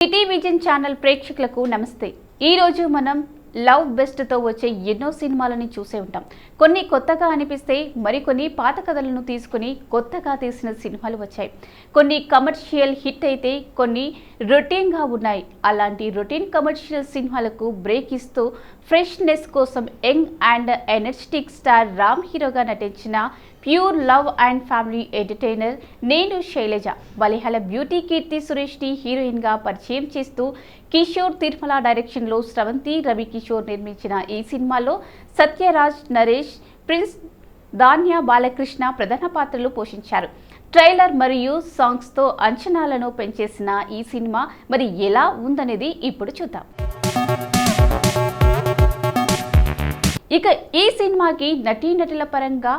City vision channel ప్రేక్షకులకు నమస్తే. ఈ రోజు మనం లవ్ బెస్ట్తో వచ్చే ఎన్నో సినిమాలని చూసే ఉంటాం. కొన్ని కొత్తగా అనిపిస్తే మరికొన్ని పాత కథలను తీసుకుని కొత్తగా తీసిన సినిమాలు వచ్చాయి. కొన్ని కమర్షియల్ హిట్ అయితే కొన్ని రొటీన్గా ఉన్నాయి. అలాంటి రొటీన్ కమర్షియల్ సినిమాలకు బ్రేక్ ఇస్తూ ఫ్రెష్నెస్ కోసం young and energetic star Ram హీరోగా నటించిన pure love and family entertainer Nenu Sailaja. బలిహల beauty కీర్తి సురేష్ని హీరోయిన్గా పరిచయం చేస్తూ కిషోర్ తిరుమల డైరెక్షన్లో స్రవంతి రవి కిషోర్ నిర్మించిన ఈ సినిమాలో సత్యరాజ్ నరేష్ ప్రిన్స్ ధాన్య బాలకృష్ణ ప్రధాన పాత్రలు పోషించారు. ట్రైలర్ మరియు సాంగ్స్తో అంచనాలను పెంచేసిన ఈ సినిమా మరి ఎలా ఉందనేది ఇప్పుడు చూద్దాం. ఇక ఈ సినిమాకి నటీనటుల పరంగా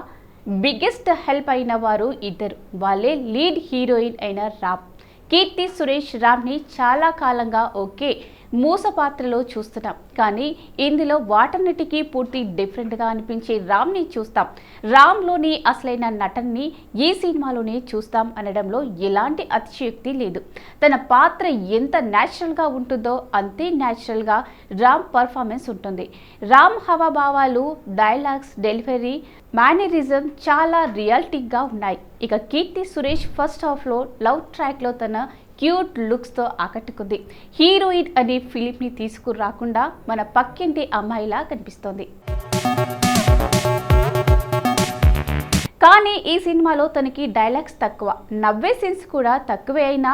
బిగ్గెస్ట్ హెల్ప్ అయిన వారు ఇద్దరు. వాళ్ళే లీడ్ హీరోయిన్ అయిన రాప్ కీర్తి సురేష్ రామ్ని చాలా కాలంగా ఓకే మూస పాత్రలో చూస్తున్నాం. కానీ ఇందులో వాటన్నిటికీ పూర్తి డిఫరెంట్గా అనిపించే రామ్ని చూస్తాం. రామ్లోని అసలైన నటనని ఈ సినిమాలోనే చూస్తాం అనడంలో ఎలాంటి అతిశయోక్తి లేదు. తన పాత్ర ఎంత న్యాచురల్గా ఉంటుందో అంతే న్యాచురల్గా రామ్ పర్ఫార్మెన్స్ ఉంటుంది. రామ్ హవాభావాలు డైలాగ్స్ డెలివరీ మేనరిజం చాలా రియాలిటిక్గా ఉన్నాయి. ఇక కీర్తి సురేష్ ఫస్ట్ హాఫ్లో లవ్ ట్రాక్లో తన క్యూట్ లుక్స్తో ఆకట్టుకుంది. హీరోయిన్ అనే ఫిలింని తీసుకురాకుండా మన పక్కింటి అమ్మాయిలా కనిపిస్తోంది. కానీ ఈ సినిమాలో తనకి డైలాగ్స్ తక్కువ. నవ్వే సీన్స్ కూడా తక్కువే అయినా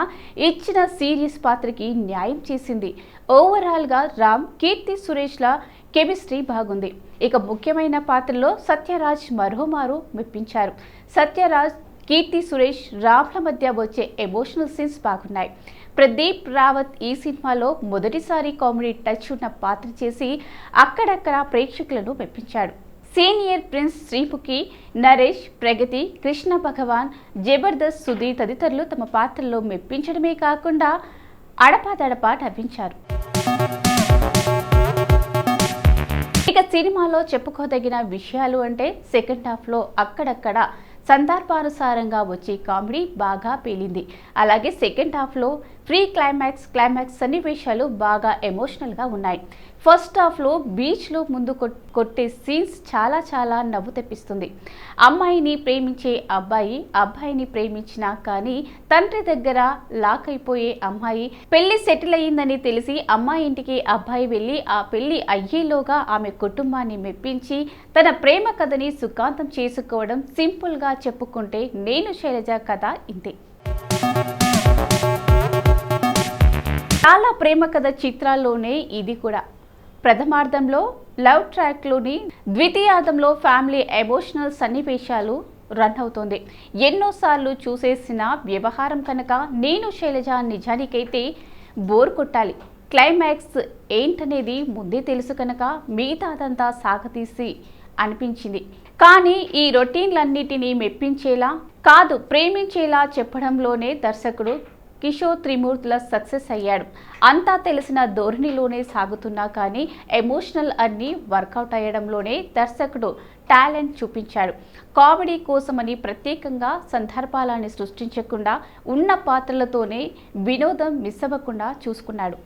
ఇచ్చిన సీరియస్ పాత్రకి న్యాయం చేసింది. ఓవరాల్గా రామ్ కీర్తి సురేష్ల కెమిస్ట్రీ బాగుంది. ఇక ముఖ్యమైన పాత్రలో సత్యరాజ్ మరోమారు మెప్పించారు. సత్యరాజ్ కీర్తి సురేష్ రామ్ల మధ్య వచ్చే ఎమోషనల్ సీన్స్ బాగున్నాయి. ప్రదీప్ రావత్ ఈ సినిమాలో మొదటిసారి కామెడీ టచ్ ఉన్న పాత్ర చేసి అక్కడక్కడ ప్రేక్షకులను మెప్పించాడు. సీనియర్ ప్రిన్స్ శ్రీముఖి నరేష్ ప్రగతి కృష్ణ భగవాన్ జబర్దస్త్ సుధీర్ తదితరులు తమ పాత్రల్లో మెప్పించడమే కాకుండా అడపాదడపా నవ్వించారు. ఇక సినిమాలో చెప్పుకోదగిన విషయాలు అంటే సెకండ్ హాఫ్లో అక్కడక్కడ సందర్భానుసారంగా వచ్చే కామెడీ బాగా పేలింది. అలాగే సెకండ్ హాఫ్లో ప్రీ క్లైమాక్స్ క్లైమాక్స్ సన్నివేశాలు బాగా ఎమోషనల్గా ఉన్నాయి. ఫస్ట్ హాఫ్లో బీచ్లో ముందు కొట్టే సీన్స్ చాలా చాలా నవ్వు తెప్పిస్తుంది. అమ్మాయిని ప్రేమించే అబ్బాయి అబ్బాయిని ప్రేమించినా కానీ తండ్రి దగ్గర లాక్ అయిపోయే అమ్మాయి పెళ్ళి సెటిల్ అయ్యిందని తెలిసి అమ్మాయి ఇంటికి అబ్బాయి వెళ్ళి ఆ పెళ్ళి అయ్యేలోగా ఆమె కుటుంబాన్ని మెప్పించి తన ప్రేమ కథని సుఖాంతం చేసుకోవడం సింపుల్గా చెప్పుకుంటే నేను శైలజ కథ ఇంతే. చాలా ప్రేమ కథ చిత్రాల్లోనే ఇది కూడా. ప్రథమార్థంలో లవ్ ట్రాక్లోని ద్వితీయార్థంలో ఫ్యామిలీ ఎమోషనల్ సన్నివేశాలు రన్ అవుతుంది. ఎన్నోసార్లు చూసేసిన వ్యవహారం కనుక నేను శైలజ నిజానికైతే బోర్ కొట్టాలి. క్లైమాక్స్ ఏంటనేది ముందే తెలుసు కనుక మిగతాదంతా సాగతీసి అనిపించింది. కానీ ఈ రొటీన్లన్నిటినీ మెప్పించేలా కాదు ప్రేమించేలా చెప్పడంలోనే దర్శకుడు కిషోర్ త్రిమూర్తుల సక్సెస్ అయ్యాడు. అంతా తెలిసిన ధోరణిలోనే సాగుతున్నా కానీ ఎమోషనల్ అన్ని వర్కౌట్ అయ్యడంలోనే దర్శకుడు టాలెంట్ చూపించాడు. కామెడీ కోసమని ప్రత్యేకంగా సందర్భాలని సృష్టించకుండా ఉన్న పాత్రలతోనే వినోదం మిస్ అవ్వకుండా చూసుకున్నాడు.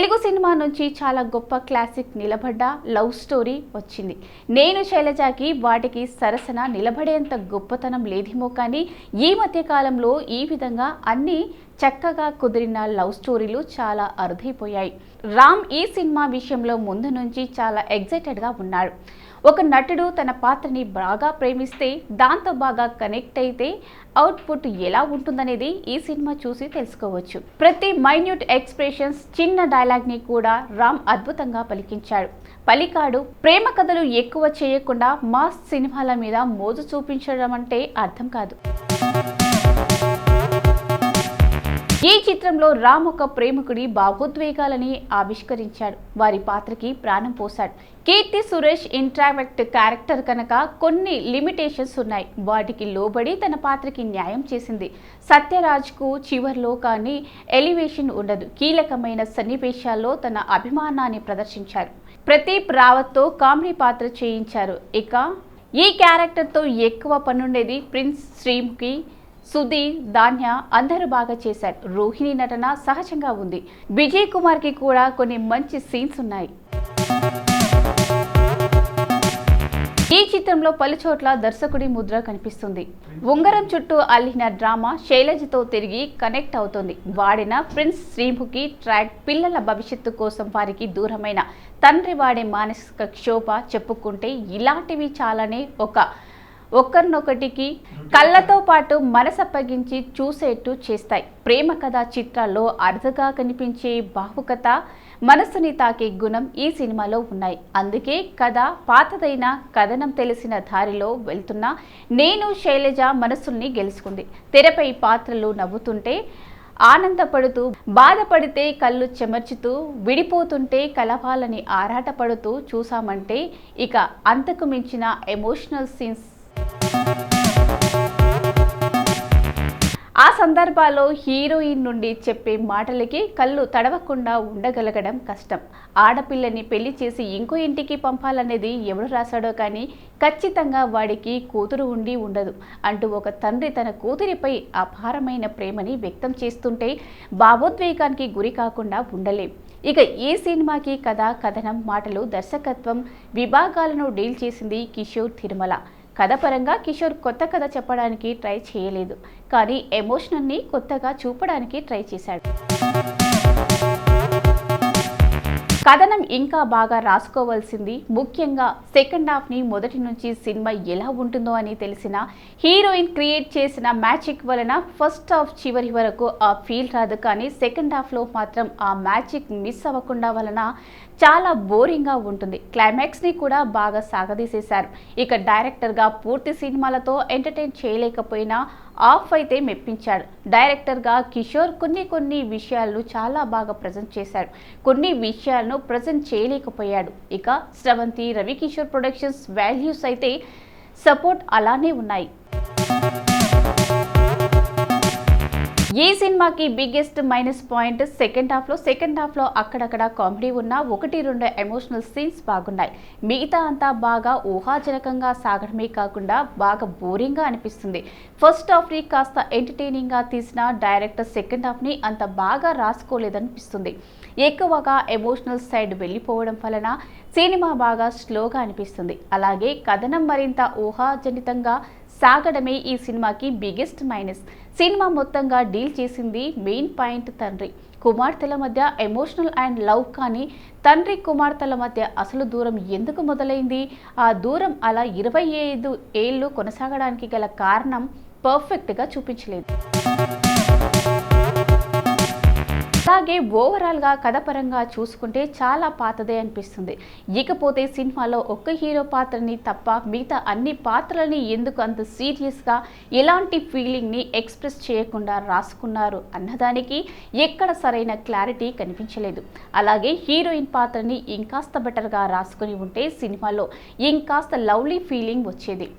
తెలుగు సినిమా నుంచి చాలా గొప్ప క్లాసిక్ నిలబడ్డ లవ్ స్టోరీ వచ్చింది. నేను శైలజాకి వాటికి సరసన నిలబడేంత గొప్పతనం లేదేమో కానీ ఈ మధ్య కాలంలో ఈ విధంగా అన్ని చక్కగా కుదిరిన లవ్ స్టోరీలు చాలా అరుదైపోయాయి. రామ్ ఈ సినిమా విషయంలో ముందు నుంచి చాలా ఎగ్జైటెడ్గా ఉన్నాడు. ఒక నటుడు తన పాత్రని బాగా ప్రేమిస్తే దాంతో బాగా కనెక్ట్ అయితే అవుట్పుట్ ఎలా ఉంటుందనేది ఈ సినిమా చూసి తెలుసుకోవచ్చు. ప్రతి మైన్యూట్ ఎక్స్ప్రెషన్స్ చిన్న డైలాగ్ని కూడా రామ్ అద్భుతంగా పలికించాడు. పలికాడు ప్రేమ కథలు ఎక్కువ చేయకుండా మాస్ సినిమాల మీద మోజు చూపించడం అంటే అర్థం కాదు. ఈ చిత్రంలో రామ్ ఒక ప్రేమికుడి భావోద్వేగాలని ఆవిష్కరించాడు. వారి పాత్రకి ప్రాణం పోశాడు. కీర్తి సురేష్ ఇంట్రావెక్ట్ క్యారెక్టర్ కనుక కొన్ని లిమిటేషన్స్ ఉన్నాయి. వాటికి లోబడి తన పాత్రకి న్యాయం చేసింది. సత్యరాజ్కు చివర్లో కానీ ఎలివేషన్ ఉండదు. కీలకమైన సన్నివేశాల్లో తన అభిమానాన్ని ప్రదర్శించారు. ప్రదీప్ రావత్తో కామెడీ పాత్ర చేయించారు. ఇక ఈ క్యారెక్టర్తో ఎక్కువ పనుండేది ప్రిన్స్ శ్రీమ్కి సుధీర్ ధాన్య అందరూ బాగా చేశారు. రోహిణి నటన సహజంగా ఉంది. విజయ్ కుమార్కి కూడా కొన్ని మంచి సీన్స్ ఉన్నాయి. ఈ చిత్రంలో పలుచోట్ల దర్శకుడి ముద్ర కనిపిస్తుంది. ఉంగరం చుట్టూ అల్లిన డ్రామా శైలజతో తిరిగి కనెక్ట్ అవుతుంది. వాడిన ప్రిన్స్ శ్రీముఖి ట్రాక్ పిల్లల భవిష్యత్తు కోసం వారికి దూరమైన తండ్రి వాడే మానసిక క్షోభ చెప్పుకుంటే ఇలాంటివి చాలానే ఒక ఒకరినొకటికి కళ్ళతో పాటు మనసప్పగించి చూసేట్టు చేస్తాయి. ప్రేమ కథ చిత్రాల్లో అరుదుగా కనిపించే బాహుకథ మనసుని తాకే గుణం ఈ సినిమాలో ఉన్నాయి. అందుకే కథ పాతదైన కథనం తెలిసిన దారిలో వెళ్తున్న నేను శైలజ మనసుల్ని గెలుచుకుంది. తెరపై పాత్రలు నవ్వుతుంటే ఆనందపడుతూ బాధపడితే కళ్ళు చెమర్చుతూ విడిపోతుంటే కలవాలని ఆరాటపడుతూ చూసామంటే ఇక అంతకు మించిన ఎమోషనల్ సీన్స్ ఆ సందర్భాల్లో హీరోయిన్ నుండి చెప్పే మాటలకి కళ్ళు తడవకుండా ఉండగలగడం కష్టం. ఆడపిల్లని పెళ్ళి చేసి ఇంకో ఇంటికి పంపాలనేది ఎవడు రాశాడో కానీ ఖచ్చితంగా వాడికి కూతురు ఉండి ఉండదు. అంటూ ఒక తండ్రి తన కూతురిపై అపారమైన ప్రేమని వ్యక్తం చేస్తుంటే భావోద్వేగానికి గురి కాకుండా ఉండలేం. ఇక ఈ సినిమాకి కథ కథనం మాటలు దర్శకత్వం విభాగాలను డీల్ చేసింది కిషోర్ తిరుమల. కథ పరంగా కిషోర్ కొత్త కథ చెప్పడానికి ట్రై చేయలేదు. కానీ ఎమోషనల్ని కొత్తగా చూపడానికి ట్రై చేశాడు. కథనం ఇంకా బాగా రాసుకోవాల్సింది ముఖ్యంగా సెకండ్ హాఫ్ని మొదటి నుంచి సినిమా ఎలా ఉంటుందో అని తెలిసిన హీరోయిన్ క్రియేట్ చేసిన మ్యాజిక్ వలన ఫస్ట్ హాఫ్ చివరి వరకు ఆ ఫీల్ రాదు. కానీ సెకండ్ హాఫ్లో మాత్రం ఆ మ్యాజిక్ మిస్ అవ్వకుండా వలన చాలా బోరింగ్గా ఉంటుంది. క్లైమాక్స్ని కూడా బాగా సాగదీసేశారు. ఇక డైరెక్టర్గా పూర్తి సినిమాలతో ఎంటర్టైన్ చేయలేకపోయినా ఆఫ్ అయితే మెప్పించాడు. డైరెక్టర్గా కిషోర్ కొన్ని కొన్ని విషయాలను చాలా బాగా ప్రజెంట్ చేశాడు కొన్ని విషయాలను ప్రజెంట్ చేయలేకపోయాడు. ఇక స్రవంతి రవికిషోర్ ప్రొడక్షన్స్ వాల్యూస్ అయితే సపోర్ట్ అలానే ఉన్నాయి. ఈ సినిమాకి బిగ్గెస్ట్ మైనస్ పాయింట్ సెకండ్ హాఫ్లో సెకండ్ హాఫ్లో అక్కడక్కడ కామెడీ ఉన్న ఒకటి రెండు ఎమోషనల్ సీన్స్ బాగున్నాయి. మిగతా అంతా బాగా ఊహాజనకంగా సాగడమే కాకుండా బాగా బోరింగ్గా అనిపిస్తుంది. ఫస్ట్ హాఫ్ని కాస్త ఎంటర్టైనింగ్గా తీసిన డైరెక్టర్ సెకండ్ హాఫ్ని అంత బాగా రాసుకోలేదనిపిస్తుంది. ఎక్కువగా ఎమోషనల్ సైడ్ వెళ్ళిపోవడం వలన సినిమా బాగా స్లోగా అనిపిస్తుంది. అలాగే కథనం మరింత ఊహాజనితంగా సాగడమే ఈ సినిమాకి బిగ్గెస్ట్ మైనస్ సినిమా మొత్తంగా డీల్ చేసింది మెయిన్ పాయింట్ తండ్రి. కుమార్తెల మధ్య ఎమోషనల్ అండ్ లవ్ కానీ తండ్రి కుమార్తెల మధ్య అసలు దూరం ఎందుకు మొదలైంది? ఆ దూరం అలా ఇరవై ఐదు ఏళ్ళు కొనసాగడానికి గల కారణం పర్ఫెక్ట్గా చూపించలేదు. అలాగే ఓవరాల్గా కథపరంగా చూసుకుంటే చాలా పాతదే అనిపిస్తుంది. ఇకపోతే సినిమాలో ఒక్క హీరో పాత్రని తప్ప మిగతా అన్ని పాత్రలని ఎందుకు అంత సీరియస్గా ఎలాంటి ఫీలింగ్ని ఎక్స్ప్రెస్ చేయకుండా రాసుకున్నారు అన్నదానికి ఎక్కడ సరైన క్లారిటీ కనిపించలేదు. అలాగే హీరోయిన్ పాత్రని ఇంకాస్త బెటర్గా రాసుకుని ఉంటే సినిమాలో ఇంకాస్త లవ్లీ ఫీలింగ్ వచ్చేది.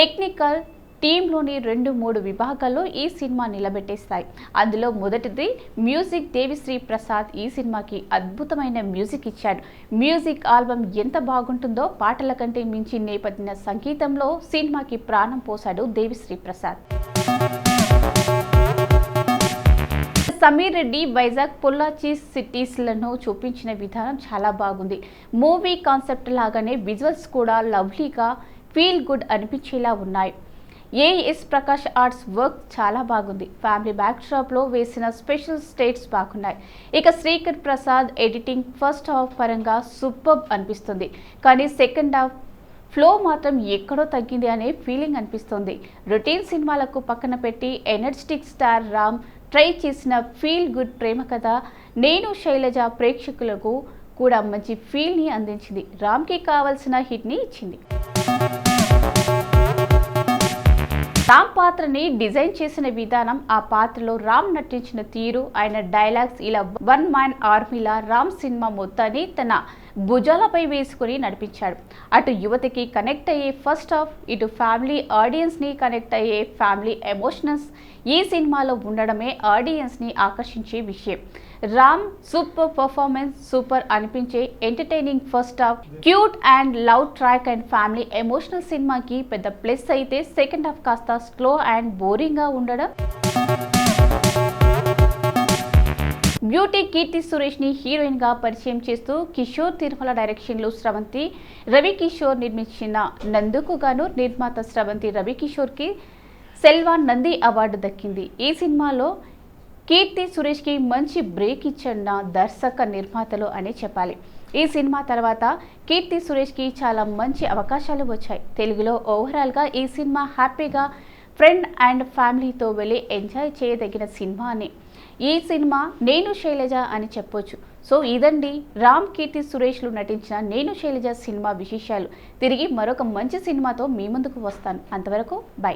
టెక్నికల్ టీంలోని రెండు మూడు విభాగాల్లో ఈ సినిమా నిలబెట్టేస్తాయి అందులో మొదటిది మ్యూజిక్ దేవిశ్రీ ప్రసాద్ ఈ సినిమాకి అద్భుతమైన మ్యూజిక్ ఇచ్చాడు. మ్యూజిక్ ఆల్బమ్ ఎంత బాగుంటుందో పాటల కంటే మించి నేపథ్య సంగీతంలో సినిమాకి ప్రాణం పోశాడు దేవిశ్రీ ప్రసాద్. సమీర్ రెడ్డి వైజాగ్ పొల్లాచి సిటీస్లను చూపించిన విధానం చాలా బాగుంది. మూవీ కాన్సెప్ట్ లాగానే విజువల్స్ కూడా లవ్లీగా ఫీల్ గుడ్ అనిపించేలా ఉన్నాయి. ఏఎస్ ప్రకాష్ ఆర్ట్స్ వర్క్ చాలా బాగుంది. ఫ్యామిలీ బ్యాక్ షాప్లో వేసిన స్పెషల్ స్టేట్స్ బాగున్నాయి. ఇక Srikar Prasad editing first half పరంగా సూపర్ అనిపిస్తుంది. కానీ సెకండ్ హాఫ్ ఫ్లో మాత్రం ఎక్కడో తగ్గింది అనే ఫీలింగ్ అనిపిస్తుంది. రొటీన్ సినిమాలకు పక్కన పెట్టి ఎనర్జెటిక్ స్టార్ రామ్ ట్రై చేసిన ఫీల్ గుడ్ ప్రేమ కథ నేను శైలజ ప్రేక్షకులకు కూడా మంచి ఫీల్ని అందించింది. రామ్కి కావాల్సిన హిట్ని ఇచ్చింది. పాత్రని డిజైన్ చేసిన విధానం ఆ పాత్రలో రామ్ నటించిన తీరు ఆయన డైలాగ్స్ ఇలా వన్ మ్యాన్ ఆర్మీలా రామ్ సినిమా మొత్తాన్ని తన భుజాలపై వేసుకుని నడిపించాడు. అటు యువతికి కనెక్ట్ అయ్యే ఫస్ట్ హాఫ్ ఇటు ఫ్యామిలీ ఆడియన్స్ని కనెక్ట్ అయ్యే ఫ్యామిలీ ఎమోషనల్స్ ఈ సినిమాలో ఉండడమే ఆడియన్స్ని ఆకర్షించే విషయం. రామ్ సూపర్ పర్ఫార్మెన్స్ సూపర్ అనిపించే entertaining first half. Cute and love track and family emotional సినిమాకి పెద్ద ప్లస్ అయితే సెకండ్ హాఫ్ కాస్త స్లో అండ్ బోరింగ్గా ఉండడం. బ్యూటీ కీర్తి సురేష్ని హీరోయిన్గా పరిచయం చేస్తూ కిషోర్ తిరుమల డైరెక్షన్లో స్రవంతి రవి కిషోర్ నిర్మించిన నందుకు గాను నిర్మాత స్రవంతి రవి కిషోర్కి సెల్వా నంది అవార్డు దక్కింది. ఈ సినిమాలో కీర్తి సురేష్కి మంచి బ్రేక్ ఇచ్చిన దర్శక నిర్మాతలు అని చెప్పాలి. ఈ సినిమా తర్వాత కీర్తి సురేష్కి చాలా మంచి అవకాశాలు వచ్చాయి. తెలుగులో ఓవరాల్గా ఈ సినిమా హ్యాపీగా ఫ్రెండ్ అండ్ ఫ్యామిలీతో వెళ్ళి ఎంజాయ్ చేయదగిన సినిమా అని ఈ సినిమా నేను శైలజ అని చెప్పొచ్చు. సో ఇదండి రామ్ కీర్తి సురేష్లు నటించిన నేను శైలజ సినిమా విశేషాలు. తిరిగి మరొక మంచి సినిమాతో మీ ముందుకు వస్తాను. అంతవరకు బై.